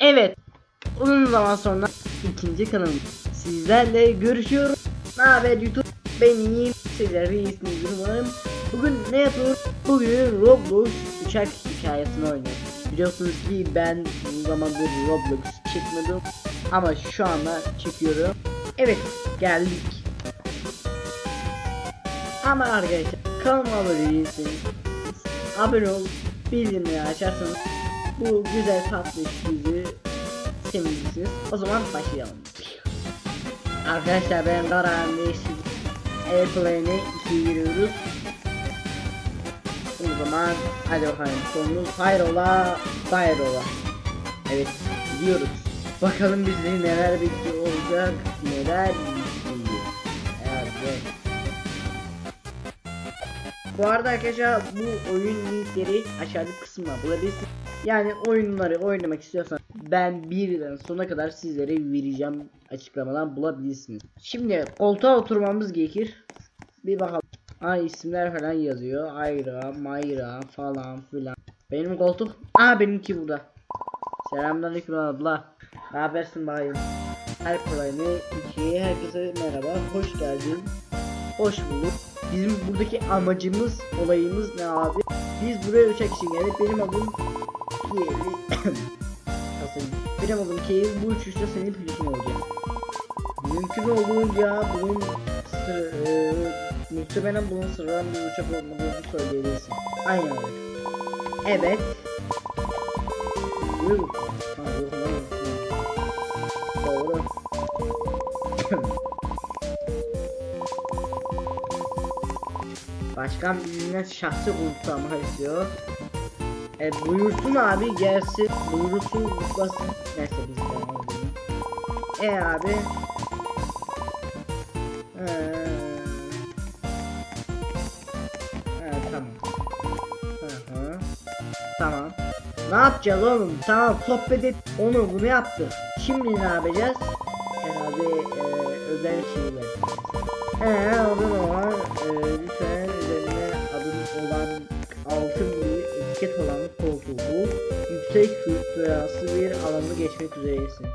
Evet. Uzun zaman sonra ikinci kanalım. Sizlerle görüşüyorum. Ne haber YouTube? Ben iyiyim. Sizler de iyisinizdir umarım. Bugün ne yapıyoruz? Bugün Roblox uçak hikayesini oynuyoruz. Biliyorsunuz ki ben uzun zamandır Roblox çekmedim. Ama şu anda çekiyorum. Evet geldik. Ama arkadaşlar kanalıma abone değilseniz abone ol bildirimleri açarsanız bu güzel tatlı işinizi sevinirsiniz. O zaman başlayalım. Arkadaşlar ben siz Airplane'e 2 giriyoruz. O zaman hadi bakalım sonumuz hayrola hayrola. Evet gidiyoruz. Bakalım bizi neler bekliyor olacak neler bekliyor. Evet. Bu arada arkadaşlar bu oyun linkleri aşağıdaki kısımda bulabilirsiniz. Yani oyunları oynamak istiyorsanız ben birden sona kadar sizlere vereceğim açıklamadan bulabilirsiniz. Şimdi koltuğa oturmamız gerekir. Bir bakalım. Ay isimler falan yazıyor. Ayra, Mayra falan filan. Benim koltuk. Aa benimki burada. Selamünaleyküm abla. Ne habersin bayım? Her kolayını ikiye herkese merhaba. Hoş geldin. Hoş bulduk. Bizim buradaki amacımız, olayımız ne abi? Biz buraya uçak için geldik. Benim adım Kiyeli. Benim adım Kiyeli. Bu uçuşta senin pilotum olacağım. Mümkün olduğunca bunun sır, e, muhtemelen bunun sıradan bir uçak olmadığını söyleyebilirsin. Aynen öyle. Evet. Buyurun. Doğru. Başkan bizimle şahsi konuşma istiyor. E buyursun abi gelsin. Buyursun mutlasın. Neyse biz edelim. E abi. Ee, evet, tamam. Hı hı. Tamam. Ne yapacağız oğlum? Tamam sohbet et. Onu bunu yaptık. Şimdi ne yapacağız? Herhalde e, özel şeyler. Eee adın olan e, lütfen üzerine adın olan altın bir etiket olan koltuğu. Yüksek fluktuasyası bir alanı geçmek üzeresin.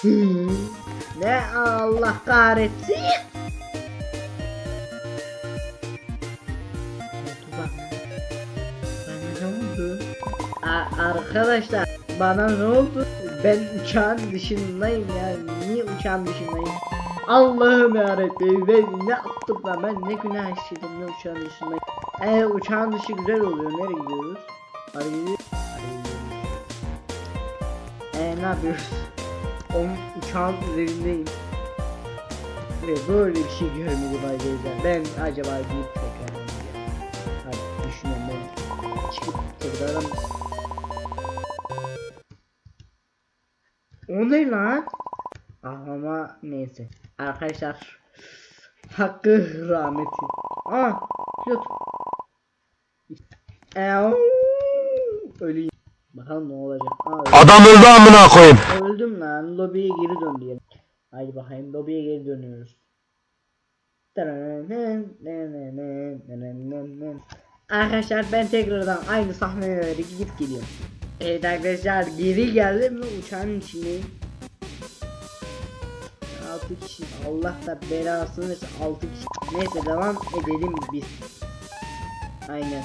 Hmm. ne Allah kahretsin. Arkadaşlar bana ne oldu? Ben uçağın dışındayım ya. Niye uçağın dışındayım? Allah'ım yarabbim ben ne yaptım lan ben ne günah işledim ne uçağın dışındayım. Eee uçağın dışı güzel oluyor nereye gidiyoruz? Hadi. Eee ne yapıyoruz? Onun uçağın üzerindeyim. Ve böyle bir şey görmedim arkadaşlar. Ben acaba deyip tekrar Hadi düşünelim ben çıkıp tekrar O ne lan? Ama neyse. Arkadaşlar hakkı rahmeti. Aa pilot. Eee öleyim. Bakalım ne olacak. Aa, öldüm. Adam öldü amına koyayım. öldüm lan. Lobiye geri dön diyelim. Haydi bakayım lobiye geri dönüyoruz. Arkadaşlar ben tekrardan aynı sahnelere gidip geliyorum. Evet arkadaşlar geri geldim ve uçağın içindeyim. 6 kişi Allah da belasını versin 6 kişi neyse devam edelim biz aynen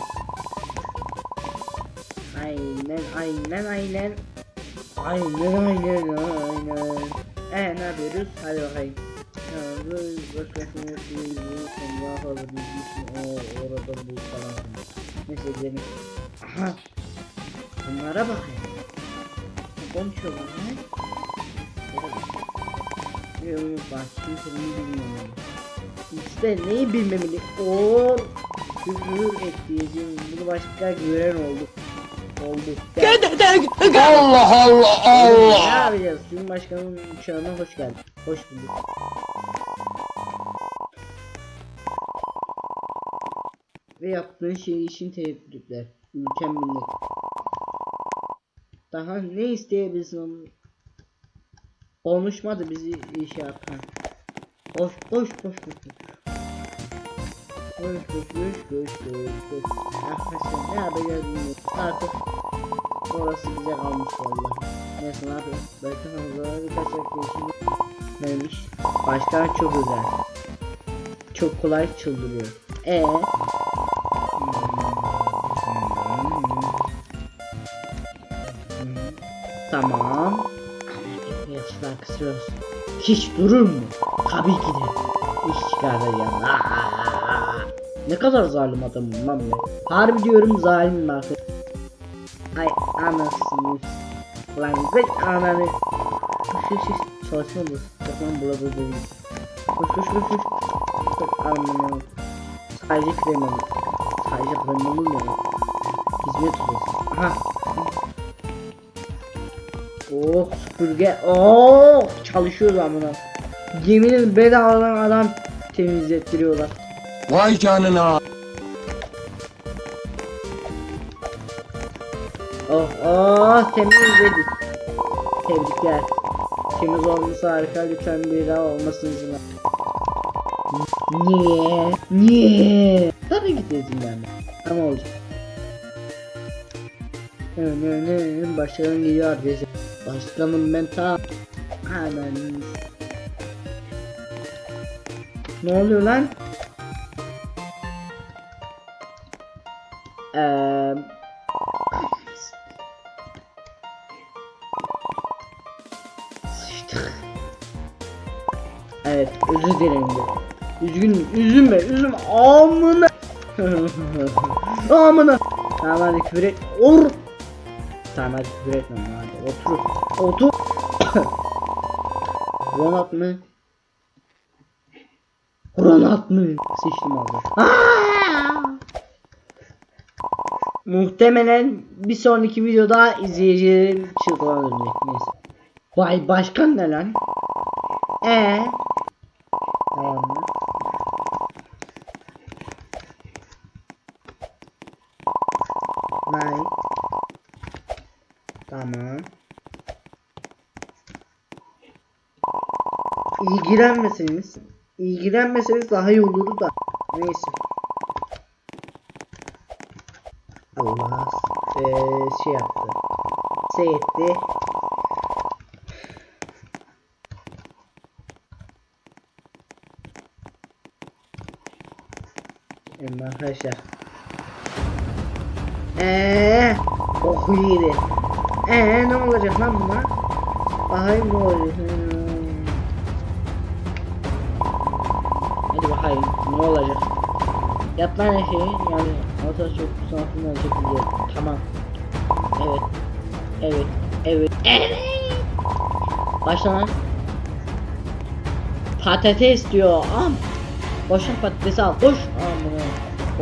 aynen aynen aynen. Aynen aynen aynen. Ee ne yapıyoruz? Hadi bakayım başkasını yapıyoruz daha fazla bilgisini o orada bu falan neyse gidelim aha. Bunlara bakayım konuşuyorlar lan Yok bak kimsenin bilmemeli. İşte neyi bilmemeli? O küfür et diyeceğim. Bunu başka gören oldu. Oldu. Allah Allah Ne Allah. yapacağız? Cumhurbaşkanının uçağına hoş geldin. Hoş bulduk. Ve yaptığın şey için tebrikler. Ülkem millet. Daha ne isteyebilirsin onun? Konuşmadı bizi şey yapan. Koş koş koş koş. koş. Koş koş koş koş koş koş. Arkadaşlar ne yapacağız bilmiyorum. Artık orası bize kalmış vallahi. Neyse ne yapayım. Belki fazla birkaç arkadaşım neymiş. Başkan çok özel. Çok kolay çıldırıyor. E Tamam. Yaşlar kısıyoruz. Hiç durur mu? Tabii ki de. İş çıkaracağım. Aa! Ne kadar zalim adamım lan ben. Harbi diyorum zalim artık. Ay anasını. Lan gıç ananı. Şu şu çalışma bu. Bakın değil. Koş koş koş koş. Çok anlamıyorum. Sadece kremalı. Sadece kremalı mı? Hizmet odası. Aha. Oh süpürge. Oh çalışıyor lan buna. Yemin ederim bedavadan adam temizlettiriyorlar. Vay canına. Oh oh temizledik. Tebrikler. Temiz olması harika lütfen bir daha olmasın izin. Niye? Niye? Tabii ki de izin vermem. Ama olacak. Başkanım geliyor bize. Başkanım ben tam hemen. Ne oluyor lan? Sıçtık. Evet özür dilerim. Üzgünüm üzülme üzülme amına. amına. Tamam hadi küfür et. Or. Tamam hadi küfür etme hadi otur. Otur. Ronald mı? Ronald mı? Sıçtım abi. Muhtemelen bir sonraki videoda izleyicilerin çılgına dönecek. Neyse. Vay başkan ne lan? Ee? Nay. Tamam. İlgilenmeseniz, ilgilenmeseniz daha iyi olurdu da. Neyse. Allah eee, şey yaptı. Seyretti. Şimdi arkadaşlar. Eee, oh iyiydi. Eee ne olacak lan buna? Bakayım ne olacak. Hadi bakayım ne olacak. Yap lan her şeyi yani Ata çok sanatını çekiliyor. Tamam. Evet. Evet. Evet. Evet. Başla. Patates diyor. Am. Boşuna patatesi al. Koş. Amına.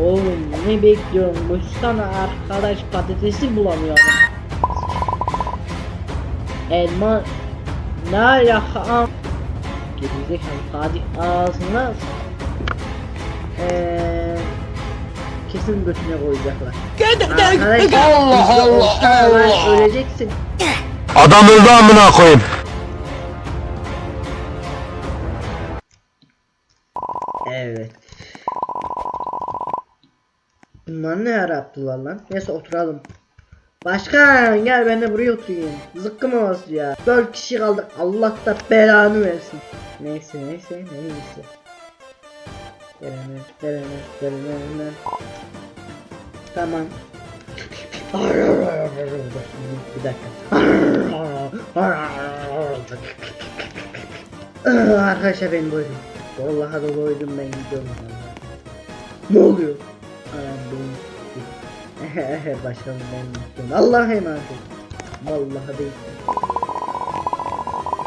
Oğlum ne bekliyorum? Koşsana arkadaş patatesi bulamıyor adam. Elma ne alaka am? Gerizekalı hadi ağzına Eee kesin götüne koyacaklar. Arkadaşlar Allah Allah Allah. Öleceksin. Adam öldü amına koyayım. Evet. Bunlar ne yaptılar lan? Neyse oturalım. Başkan gel ben de buraya oturayım. Zıkkım havası ya. 4 kişi kaldık. Allah da belanı versin. Neyse neyse neyse. Tamam. Bir dakika. Arkadaşlar ben doydum. Vallahi da doydum ben gidiyorum. Ne oluyor? Başkanım ben gidiyorum. Allah'a emanet. Vallahi değil.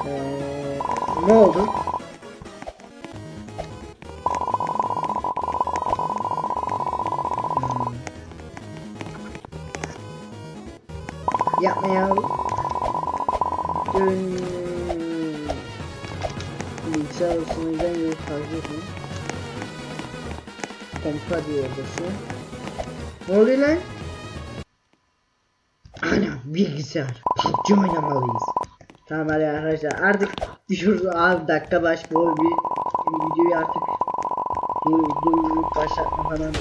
Ee, ne oldu? Bilgisayar odasından yeri takip edin. Kompa diyor odası. Ne oluyor lan? Ana bilgisayar. PUBG oynamalıyız. Tamam hadi arkadaşlar artık düşürüz abi dakika baş bu bir videoyu artık dur dur başlatma falan neyse.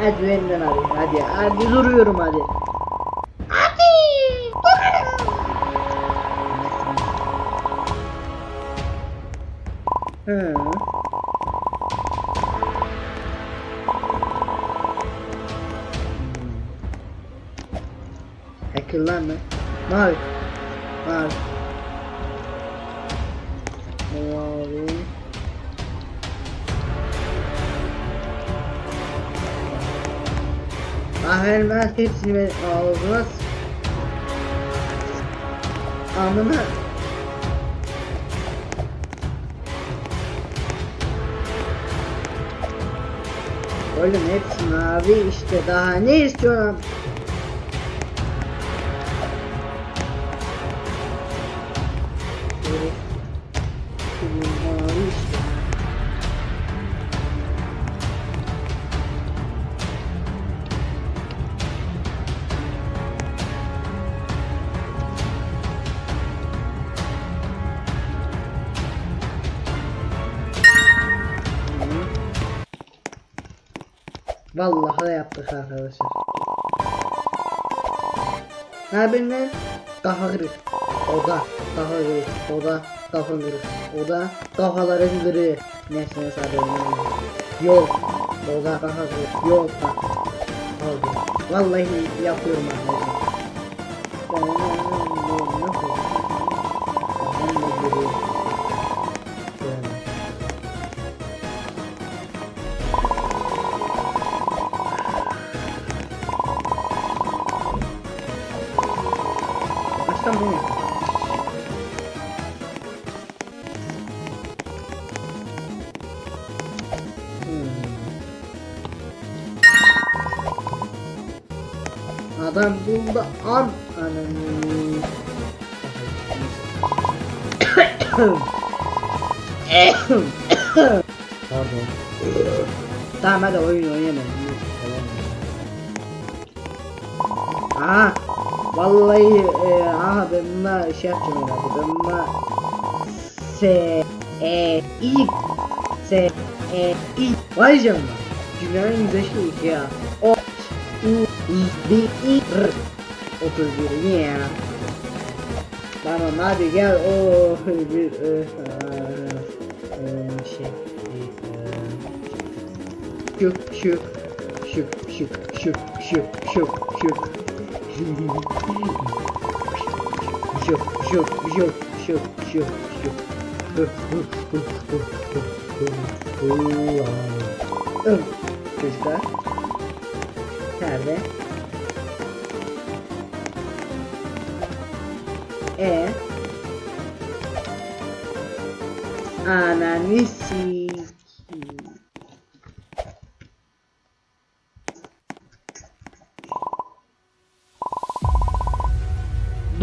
Hadi benden hadi hadi hadi duruyorum. Hadi He. Hmm. Hackerlar mı? Var. Var. Mavi. Ah vermez hepsini ver. Ağlamaz. Anlamı Oğlum hepsi mavi işte daha ne istiyorsun? Vallahi da yaptık arkadaşlar. Ne lan? Kafa kırık. Oda kafa kırık. Oda kafa kırık. Oda kafaların kırığı. Neyse neyse oynayalım. Yol. Oda kafa kırık. Yol. Oldu. Vallahi yapıyorum arkadaşlar. Baştan bu mu? Hmm. Adam buldu an ananı. Pardon. tamam hadi oyun oynayalım. Aha. Vallahi e, aha buna şey yapacağım herhalde. Buna S E İ S E İ Vay canına. En güzel ya. O U I B I R 31 niye ya? Tamam hadi gel o bir e, e, e, şey e, şık şık şık şık şık şık şık şey yok, bir şey yok, bir şey yok, bir şey yok, bir şey yok. Çocuklar. Nerede? E. Ananisi.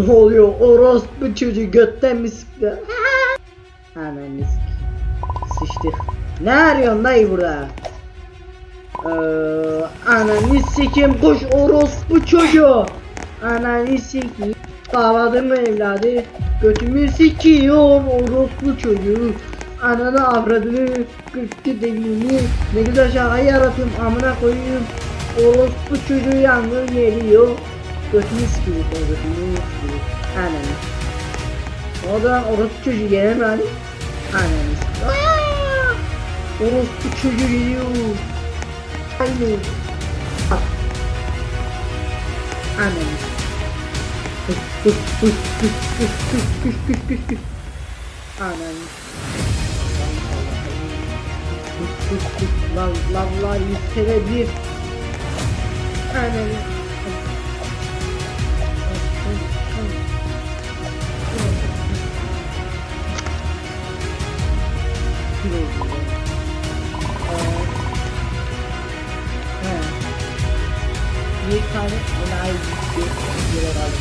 Ne oluyor orospu çocuğu götten mi sıktı? Ananı sikeyim. Sıçtık. Ne arıyorsun dayı burada? Ee, ananı sikeyim koş orospu çocuğu. Ananı sikeyim. Davadım evladı. Götümü sikiyor orospu çocuğu. Ananı avradını kırktı deliğini. Ne güzel şaka yaratım amına koyayım. Orospu çocuğu yangın geliyor. Götümü sikiyor götümü sikiyor. Annemiz. Oradan orospu çocuğu gelir hani? Annemiz. Orospu çocuğu geliyor. Annemiz. Bak. Annemiz. Annemiz. Lan lan lan yüz kere bir. Annemiz. Kilo हाँ ये खाने अनाज ये डाल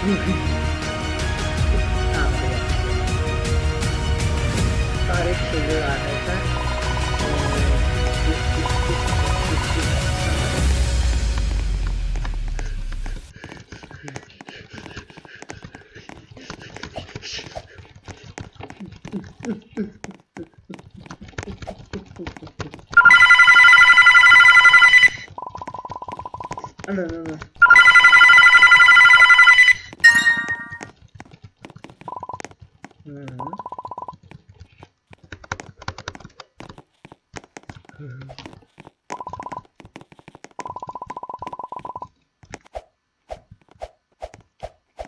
Mm-hmm. Hı.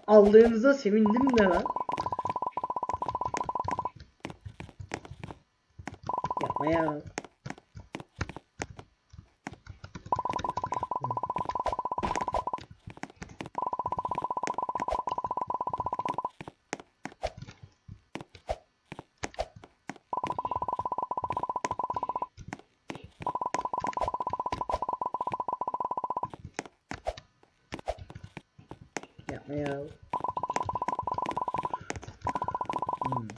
Aldığınıza sevindim de lan. Yapma ya. Yapma ya. Hmm.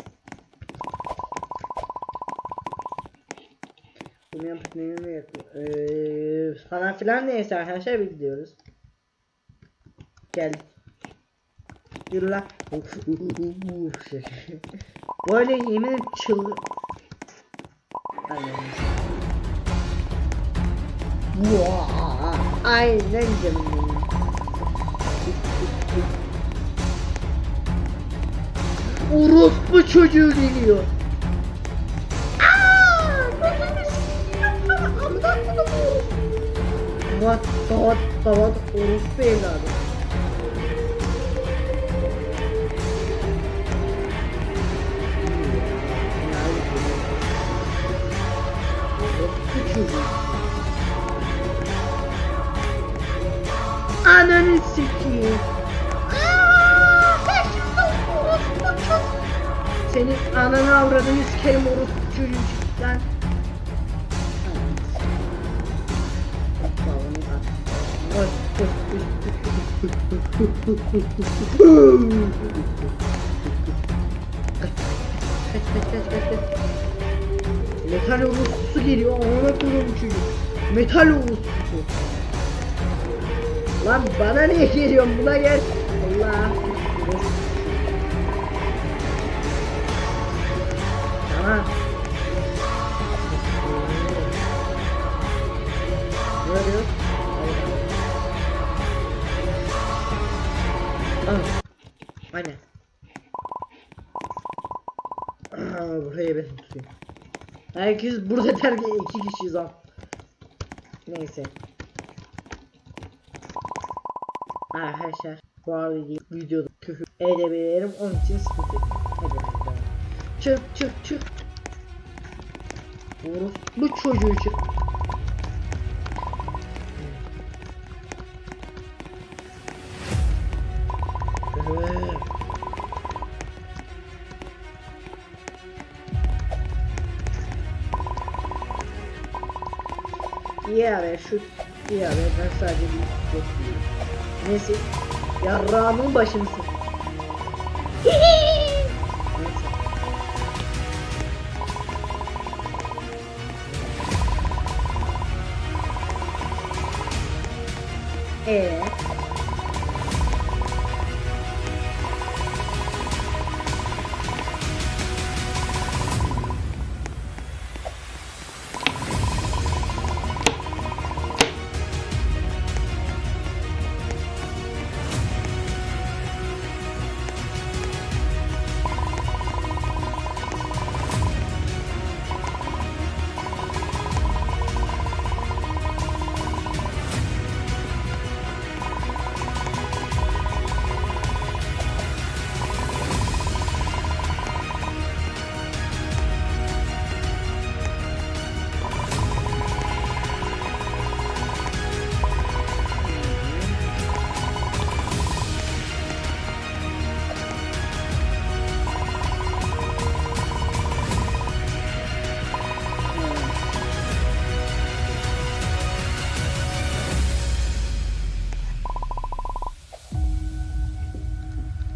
Bunu yapıp ne ne yapıyor? Eee falan filan neyse arkadaşlar biz gidiyoruz. Gel. Yürü lan. Böyle yemin çılgın. Aynen. Canım benim. Orospu çocuğu geliyor. Davat, davat, davat, orospu evladı. Ananı sikeyim. Senin ananı avradını sikerim orospu Metal orospusu geliyor amına koyduğum çocuk. Metal orospusu. Lan bana niye geliyorsun buna gel. Allah. Tamam. Herkes burada der ki iki kişiyiz al. Neyse. Arkadaşlar bu arada videoda küfür edebilirim onun için sıkıntı yok. Hadi. Çık çık çık. Vurus bu çocuğu çık. İyi haber şu iyi haber ben sadece bir değilim. Neyse yarrağımın başını sık.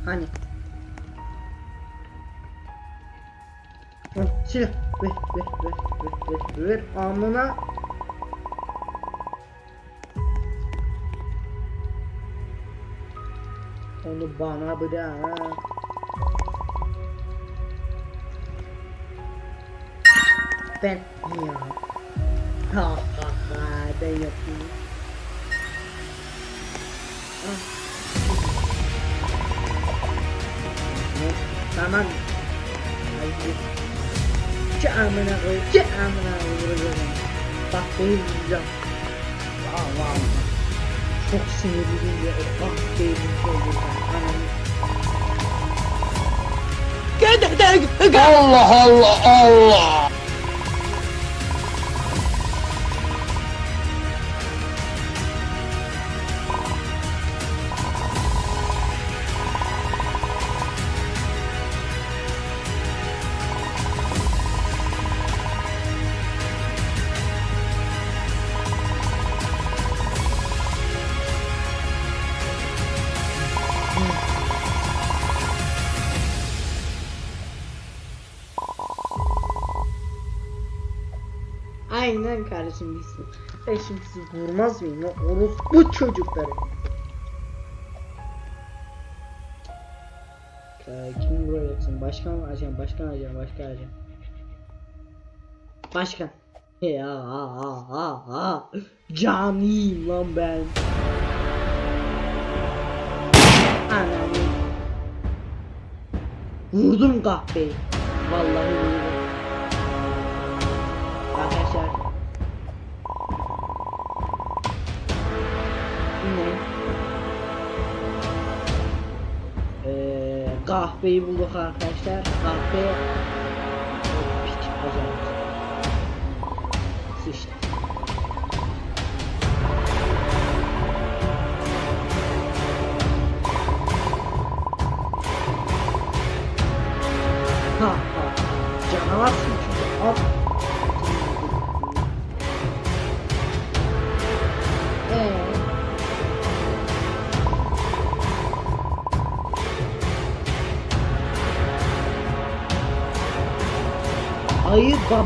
Hani? Hı, silah. Ver, ver, ver, ver, ver, ver. Amına. Onu bana bırak. ben ya. Ha ha ha ben yapayım. Ah. Tamam. Ki amına koy, ki amına koyacağım. Bak beni vuracağım. Vah vah. Çok sinirliyim ya. Bak vuracağım. Ananı. Allah Allah Allah. Kardeşim gitsin. Ben şimdi sizi vurmaz mıyım ya? Orospu çocukları. Ee, kim buraya yatsın? Başkan ajan? Başkan ajan, başkan ajan. Başkan. Ya ha ha ha. Caniyim lan ben. Ananı. Vurdum kahpeyi. Vallahi vurdum. Kahveyi bulduk arkadaşlar. Kahve piç acayip.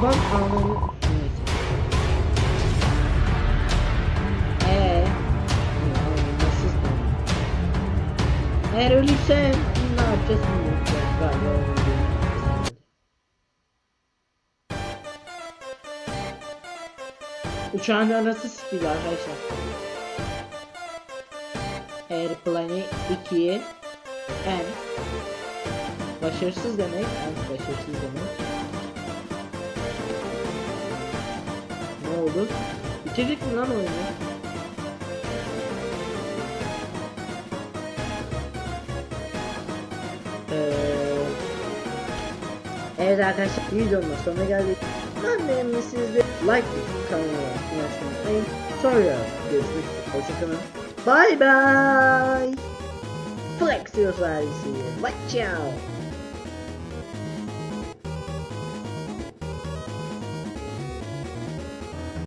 Baban ananı Neyse. Ee. Nasıl? Eğer ölürsen ne yapacağız bilmiyorum. Galiba. Uçağın arası sikildi arkadaşlar. Airplane 2 N Başarısız demek, N başarısız demek. Ne oldu? Bitirdik mi lan oyunu? Ee, evet arkadaşlar videonun sonuna geldik. Ben beğenmişsiniz de like kanalıma ulaşmayı unutmayın. Sonra görüşmek üzere. Hoşçakalın. Bye bye. Flexios ailesi. Watch out.